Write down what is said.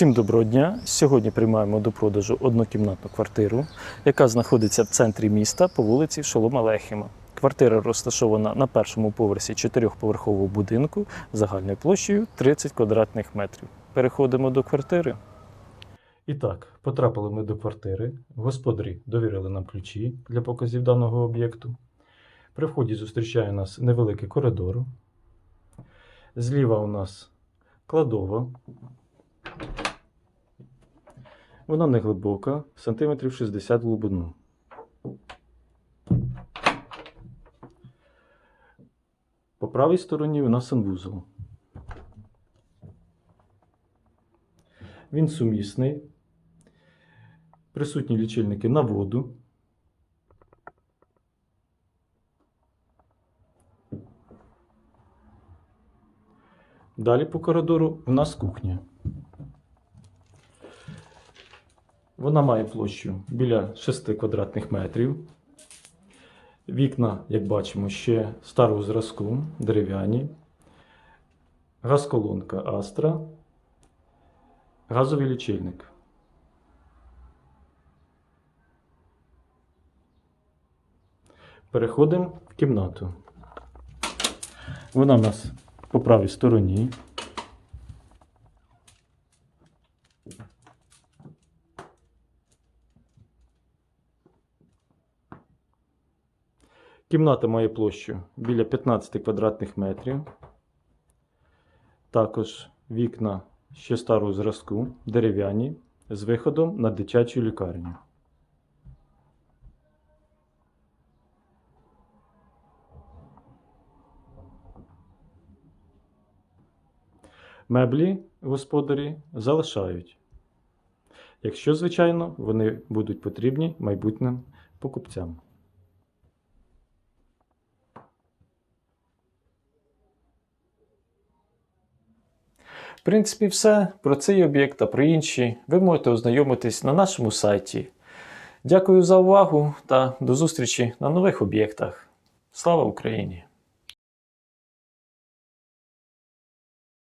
Всім доброго дня! Сьогодні приймаємо до продажу однокімнатну квартиру, яка знаходиться в центрі міста по вулиці Шолома Лехіма. Квартира розташована на першому поверсі чотирьохповерхового будинку загальною площею 30 квадратних метрів. Переходимо до квартири. І так, потрапили ми до квартири. Господарі довірили нам ключі для показів даного об'єкту. При вході зустрічає нас невеликий коридор. Зліва у нас кладова. Вона не глибока, сантиметрів 60 в глибину. По правій стороні у нас санвузол. Він сумісний. Присутні лічильники на воду. Далі по коридору у нас кухня. Вона має площу біля 6 квадратних метрів. Вікна, як бачимо, ще старого зразку, дерев'яні. Газколонка Астра. Газовий лічильник. Переходимо в кімнату. Вона у нас по правій стороні. Кімната має площу біля 15 квадратних метрів. Також вікна ще старого зразку, дерев'яні, з виходом на дитячу лікарню. Меблі господарі залишають. Якщо, звичайно, вони будуть потрібні майбутнім покупцям. В принципі, все про цей об'єкт та про інші ви можете ознайомитись на нашому сайті. Дякую за увагу та до зустрічі на нових об'єктах. Слава Україні!